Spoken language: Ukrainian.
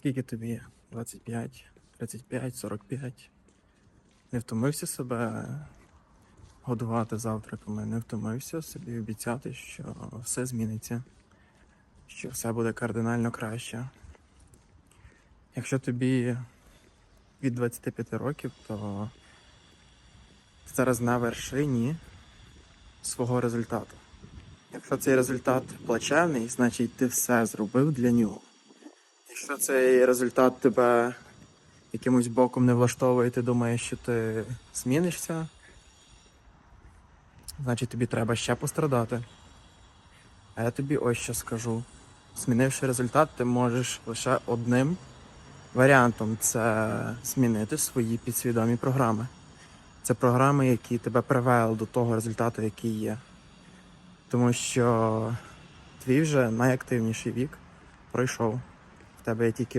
Скільки тобі? 25, 35, 45. Не втомився себе годувати завтраками, не втомився собі обіцяти, що все зміниться, що все буде кардинально краще. Якщо тобі від 25 років, то ти зараз на вершині свого результату. Якщо цей результат плачевний, значить ти все зробив для нього. Якщо цей результат тебе якимось боком не влаштовує, ти думаєш, що ти змінишся, значить тобі треба ще пострадати. А я тобі ось що скажу. Змінивши результат, ти можеш лише одним варіантом це змінити свої підсвідомі програми. Це програми, які тебе привели до того результату, який є. Тому що твій вже найактивніший вік пройшов. В тебе є тільки